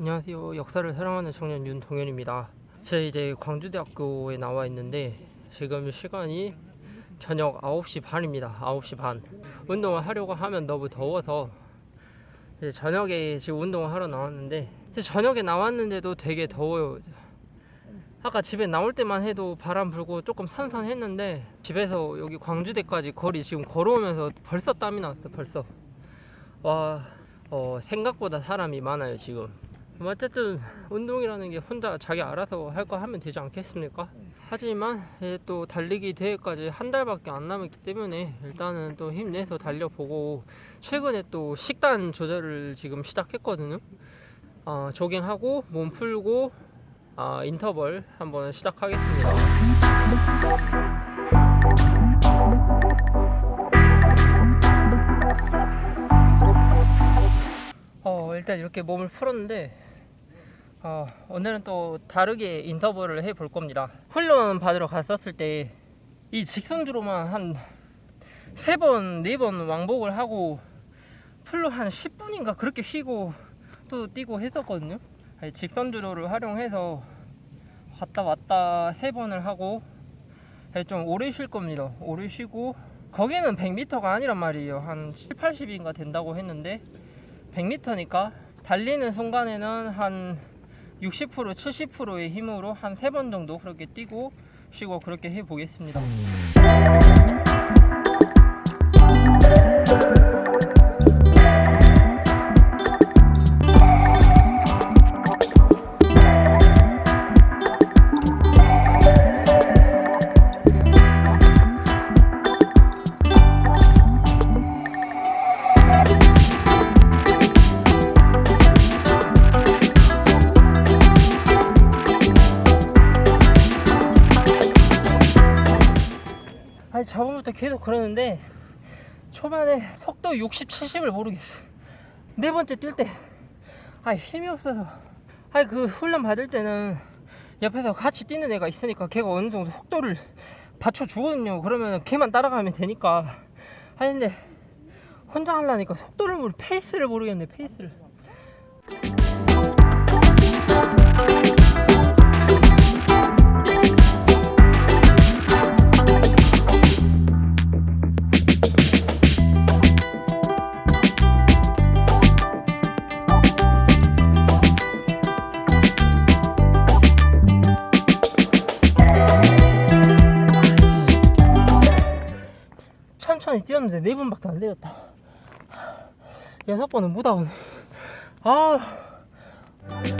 안녕하세요. 역사를 사랑하는 청년 윤동현입니다. 제가 이제 광주대학교에 나와 있는데 지금 시간이 저녁 9시 반입니다. 9시 반. 운동을 하려고 하면 너무 더워서 저녁에 지금 운동을 하러 나왔는데 저녁에 나왔는데도 되게 더워요. 아까 집에 나올 때만 해도 바람 불고 조금 산산했는데 집에서 여기 광주대까지 거리 지금 걸어오면서 벌써 땀이 났어 벌써 와 어, 생각보다 사람이 많아요 지금 뭐 어쨌든 운동이라는 게 혼자 자기 알아서 할 거 하면 되지 않겠습니까? 하지만 또 달리기 대회까지 한 달밖에 안 남았기 때문에 일단은 또 힘내서 달려보고 최근에 또 식단 조절을 지금 시작했거든요. 어, 조깅하고 몸 풀고 아, 인터벌 한번 시작하겠습니다. 어, 일단 이렇게 몸을 풀었는데 어, 오늘은 또 다르게 인터벌을 해볼 겁니다. 훈련 받으러 갔었을 때 이 직선주로만 한 세 번, 네 번 왕복을 하고 풀로 한 10분인가 그렇게 쉬고 또 뛰고 했었거든요. 직선주로를 활용해서 왔다 왔다 세 번을 하고 좀 오래 쉴 겁니다. 오래 쉬고 거기는 100m가 아니란 말이에요. 한 7, 80인가 된다고 했는데 100m니까 달리는 순간에는 한 60% 70%의 힘으로 한 세 번 정도 그렇게 뛰고 쉬고 그렇게 해 보겠습니다. 저번부터 계속 그러는데 초반에 속도 60, 70을 모르겠어. 네 번째 뛸 때, 아 힘이 없어서. 아니 그 훈련 받을 때는 옆에서 같이 뛰는 애가 있으니까 걔가 어느 정도 속도를 받쳐 주거든요. 그러면 걔만 따라가면 되니까. 근데 혼자 하려니까 속도를 모르, 페이스를 모르겠네 페이스를. 뛰었는데 네 번밖에 안 되었다. 여섯 번은 못 하고. 아.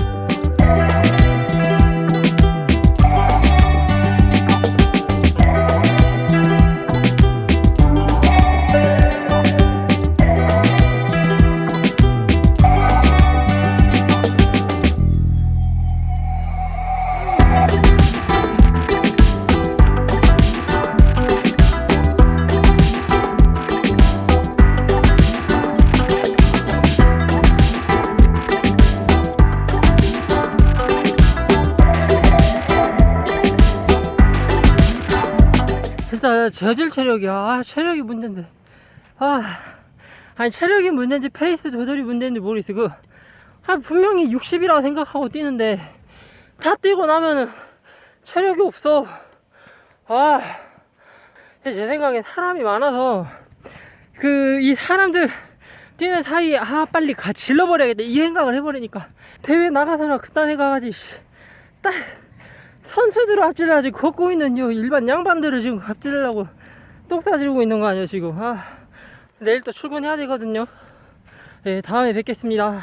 진짜 저질 체력이야. 아, 체력이 문제인데. 아, 아니 체력이 문제인지 페이스 조절이 문제인지 모르겠어. 그, 아, 분명히 60이라고 생각하고 뛰는데 다 뛰고 나면은 체력이 없어. 아, 제 생각엔 사람이 많아서 그 이 사람들 뛰는 사이에 아 빨리 가 질러버려야겠다 이 생각을 해버리니까 대회 나가서나 그딴 생각하지. 씨. 딱 선수들을 앞질러야지 걷고 있는 요 일반 양반들을 지금 앞질러려고 똑 싸지르고 있는 거 아니에요 지금. 아 내일 또 출근해야 되거든요. 네 다음에 뵙겠습니다